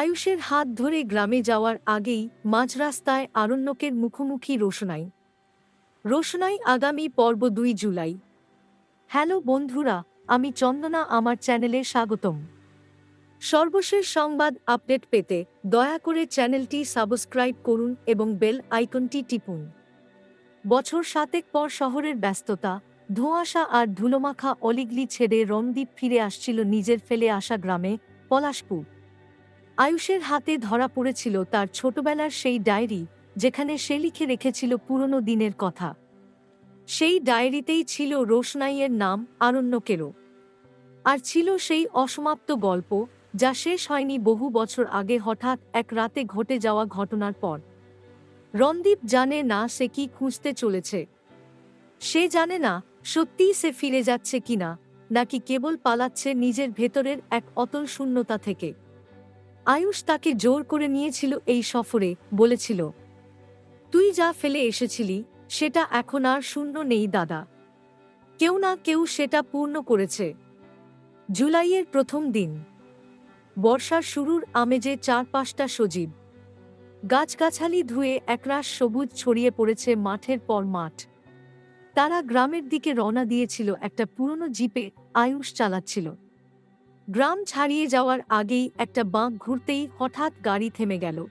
আয়ুষের হাত ধরে গ্রামে যাওয়ার আগেই মাঝ রাস্তায় আরণ্যকের মুখোমুখি রোশনাই। রোশনাই আগামী পর্ব দুই জুলাই। হ্যালো বন্ধুরা, আমি চন্দনা, আমার চ্যানেলে স্বাগতম। সর্বশেষ সংবাদ আপডেট পেতে দয়া করে চ্যানেলটি সাবস্ক্রাইব করুন এবং বেল আইকনটি টিপুন। বছর সাতেক পর শহরের ব্যস্ততা, ধোঁয়াশা আর ধুলোমাখা অলিগলি ছেড়ে রণদীপ ফিরে আসছিল নিজের ফেলে আসা গ্রামে, পলাশপুর। আয়ুষের হাতে ধরা পড়েছিল তার ছোটবেলার সেই ডায়েরি যেখানে সে লিখে রেখেছিল পুরনো দিনের কথা। সেই ডায়েরিতেই ছিল রোশনাইয়ের নাম আরণ্যকেরও। আর ছিল সেই অসমাপ্ত গল্প যা শেষ হয়নি বহু বছর আগে হঠাৎ এক রাতে ঘটে যাওয়া ঘটনার পর। রণদীপ জানে না সে কি খুঁজতে চলেছে। সে জানে না সত্যিই সে ফিরে যাচ্ছে কিনা, নাকি কেবল পালাচ্ছে নিজের ভেতরের এক অতল শূন্যতা থেকে। আয়ুষ তাকে জোর করে নিয়েছিল এই সফরে, বলেছিল, তুই যা ফেলে এসেছিলি, সেটা এখন আর শূন্য নেই দাদা। কেউ না কেউ সেটা পূর্ণ করেছে। জুলাইয়ের প্রথম দিন। বর্ষার শুরুর আমেজে চারপাশটা সজীব। গাছগাছালি ধুয়ে একরাশ সবুজ ছড়িয়ে পড়েছে মাঠের পর মাঠ। তারা গ্রামের দিকে রওনা দিয়েছিল, একটা পুরনো জিপে আয়ুষ চালাচ্ছিল। গ্রাম ছাড়িয়ে যাওয়ার আগেই একটা বাঁক ঘুরতেই হঠাৎ গাড়ি থেমে গেল।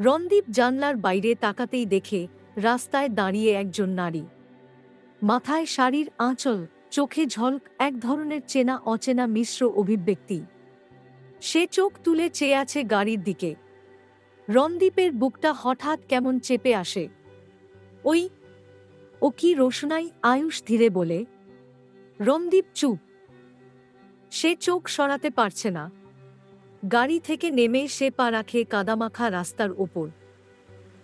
রণদীপ জানলার বাইরে তাকাতেই দেখে রাস্তায় দাঁড়িয়ে একজন নারী। মাথায় শাড়ির আঁচল, চোখে ঝলক, এক ধরনের চেনা অচেনা মিশ্র অভিব্যক্তি। সে চোখ তুলে চেয়ে আছে গাড়ির দিকে। রণদীপের বুকটা হঠাৎ কেমন চেপে আসে। ওই, ও কি রোশনাই আয়ুষ ধীরে বলে? রণদীপ চুপ। সে চোখ সরাতে পারছে না। গাড়ি থেকে নেমে সে পা রাখে কাদামাখা রাস্তার ওপর।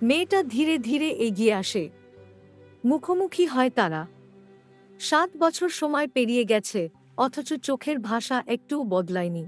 মেয়েটা ধীরে ধীরে এগিয়ে আসে। মুখোমুখি হয় তারা। সাত বছর সময় পেরিয়ে গেছে, অথচ চোখের ভাষা একটু বদলায়নি।